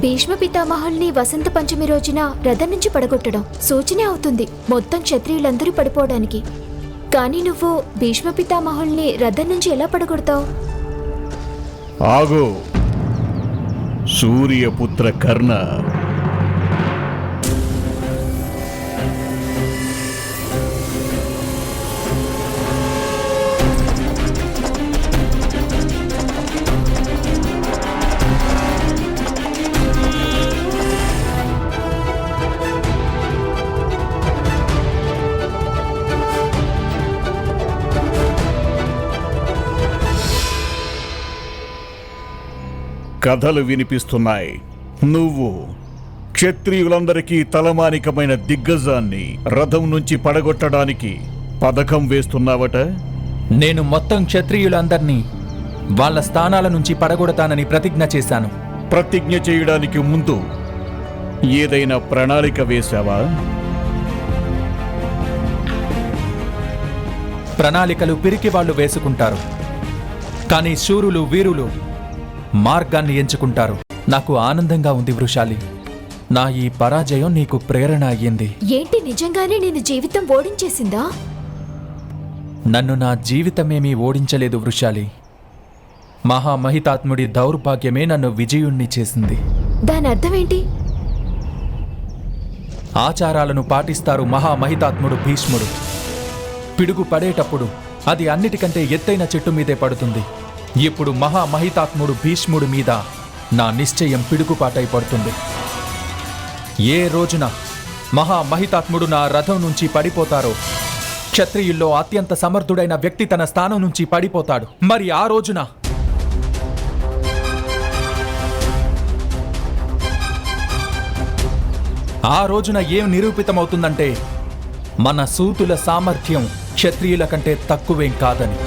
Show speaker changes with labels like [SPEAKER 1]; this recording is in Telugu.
[SPEAKER 1] భీష్మ పితామహుల్ని వసంత పంచమి రోజున రథం నుంచి పడగొట్టడం సూచనే అవుతుంది మొత్తం క్షత్రియులందరూ పడిపోవడానికి. కానీ నువ్వు భీష్మ పితామహుల్ని రథం నుంచి ఎలా పడగొడతావు?
[SPEAKER 2] ఆగు. సూర్యపుత్ర కర్ణ కథలు వినిపిస్తున్నాయి. నువ్వు క్షత్రియులందరికీ తలమానికమైన దిగ్గజాన్ని రథం నుంచి పడగొట్టడానికి పథకం వేస్తున్నావట?
[SPEAKER 3] నేను మొత్తం క్షత్రియులందర్నీ వాళ్ళ స్థానాల నుంచి పడగొడతానని ప్రతిజ్ఞ చేశాను.
[SPEAKER 2] ప్రతిజ్ఞ చేయడానికి ముందు ఏదైనా ప్రణాళిక వేశావా?
[SPEAKER 3] ప్రణాళికలు పిరికి వాళ్ళు వేసుకుంటారు. కానీ శూరులు వీరులు మార్గాన్ని ఎంచుకుంటారు. నాకు ఆనందంగా ఉంది వృషాలి. నా ఈ పరాజయం నీకు ప్రేరణ అయ్యింది.
[SPEAKER 1] ఏంటి నిజంగానే నేను జీవితం ఓడించేసిందా?
[SPEAKER 3] నన్ను నా జీవితమేమీ ఓడించలేదు వృషాలి. మహామహితాత్ముడి దౌర్భాగ్యమే నన్ను విజయుణ్ణి చేసింది.
[SPEAKER 1] దాని అర్థం ఏంటి
[SPEAKER 3] ఆచారాలను పాటిస్తారు మహామహితాత్ముడు భీష్ముడు. పిడుగు పడేటప్పుడు అది అన్నిటికంటే ఎత్తైన చెట్టు మీదే పడుతుంది. ఇప్పుడు మహామహితాత్ముడు భీష్ముడి మీద నా నిశ్చయం పిడుగుపాటై పడుతుంది. ఏ రోజున మహామహితాత్ముడు నా రథం నుంచి పడిపోతారో క్షత్రియుల్లో అత్యంత సమర్థుడైన వ్యక్తి తన స్థానం నుంచి పడిపోతాడు. మరి ఆ రోజున ఆ రోజున ఏం నిరూపితమవుతుందంటే మన సూతుల సామర్థ్యం క్షత్రియుల కంటే తక్కువేం కాదని.